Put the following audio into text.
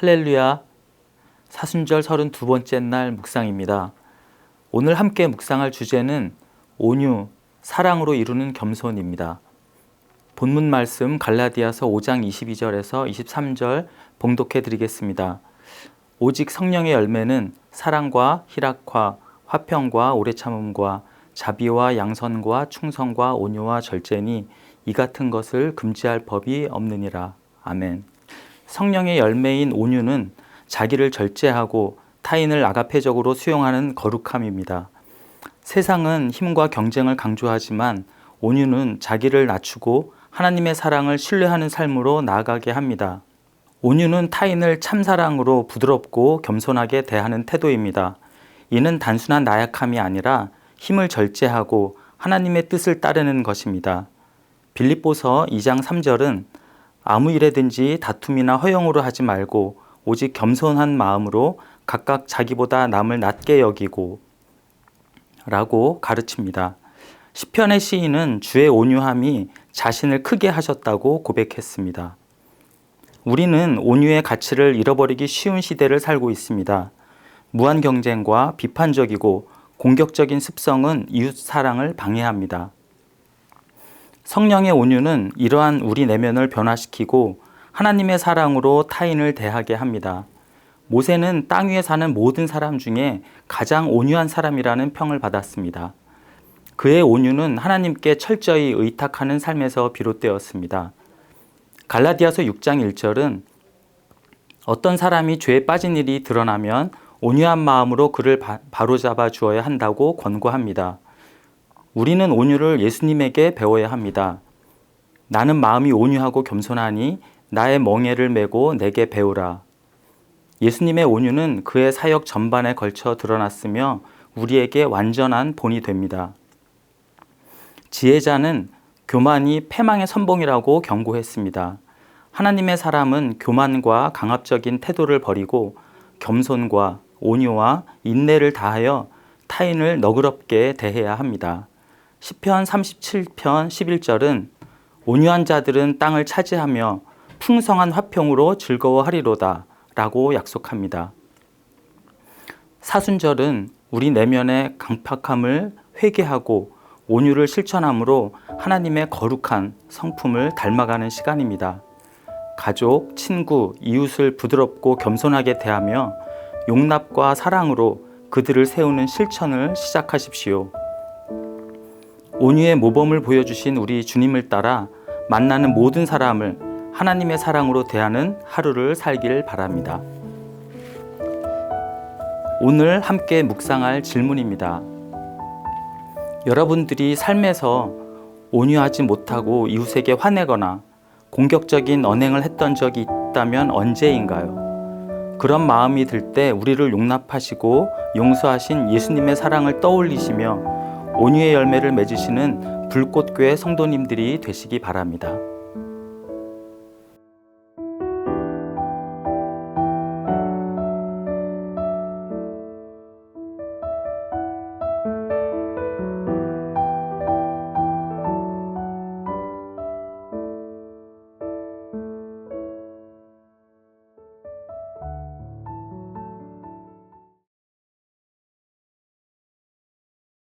할렐루야. 사순절 32번째 날 묵상입니다. 오늘 함께 묵상할 주제는 온유, 사랑으로 이루는 겸손입니다. 본문 말씀 갈라디아서 5장 22절에서 23절 봉독해 드리겠습니다. 오직 성령의 열매는 사랑과 희락과 화평과 오래 참음과 자비와 양선과 충성과 온유와 절제니 이 같은 것을 금지할 법이 없느니라. 아멘. 성령의 열매인 온유는 자기를 절제하고 타인을 아가페적으로 수용하는 거룩함입니다. 세상은 힘과 경쟁을 강조하지만 온유는 자기를 낮추고 하나님의 사랑을 신뢰하는 삶으로 나아가게 합니다. 온유는 타인을 참사랑으로 부드럽고 겸손하게 대하는 태도입니다. 이는 단순한 나약함이 아니라 힘을 절제하고 하나님의 뜻을 따르는 것입니다. 빌립보서 2장 3절은 아무 일에든지 다툼이나 허용으로 하지 말고 오직 겸손한 마음으로 각각 자기보다 남을 낮게 여기고 라고 가르칩니다. 시편의 시인은 주의 온유함이 자신을 크게 하셨다고 고백했습니다. 우리는 온유의 가치를 잃어버리기 쉬운 시대를 살고 있습니다. 무한 경쟁과 비판적이고 공격적인 습성은 이웃 사랑을 방해합니다. 성령의 온유는 이러한 우리 내면을 변화시키고 하나님의 사랑으로 타인을 대하게 합니다. 모세는 땅 위에 사는 모든 사람 중에 가장 온유한 사람이라는 평을 받았습니다. 그의 온유는 하나님께 철저히 의탁하는 삶에서 비롯되었습니다. 갈라디아서 6장 1절은 어떤 사람이 죄에 빠진 일이 드러나면 온유한 마음으로 그를 바로잡아 주어야 한다고 권고합니다. 우리는 온유를 예수님에게 배워야 합니다. 나는 마음이 온유하고 겸손하니 나의 멍에를 메고 내게 배우라. 예수님의 온유는 그의 사역 전반에 걸쳐 드러났으며 우리에게 완전한 본이 됩니다. 지혜자는 교만이 패망의 선봉이라고 경고했습니다. 하나님의 사람은 교만과 강압적인 태도를 버리고 겸손과 온유와 인내를 다하여 타인을 너그럽게 대해야 합니다. 시편 37편 11절은 온유한 자들은 땅을 차지하며 풍성한 화평으로 즐거워하리로다 라고 약속합니다. 사순절은 우리 내면의 강팍함을 회개하고 온유를 실천함으로 하나님의 거룩한 성품을 닮아가는 시간입니다. 가족, 친구, 이웃을 부드럽고 겸손하게 대하며 용납과 사랑으로 그들을 세우는 실천을 시작하십시오. 온유의 모범을 보여주신 우리 주님을 따라 만나는 모든 사람을 하나님의 사랑으로 대하는 하루를 살길 바랍니다. 오늘 함께 묵상할 질문입니다. 여러분들이 삶에서 온유하지 못하고 이웃에게 화내거나 공격적인 언행을 했던 적이 있다면 언제인가요? 그런 마음이 들 때 우리를 용납하시고 용서하신 예수님의 사랑을 떠올리시며 온유의 열매를 맺으시는 불꽃교회 성도님들이 되시기 바랍니다.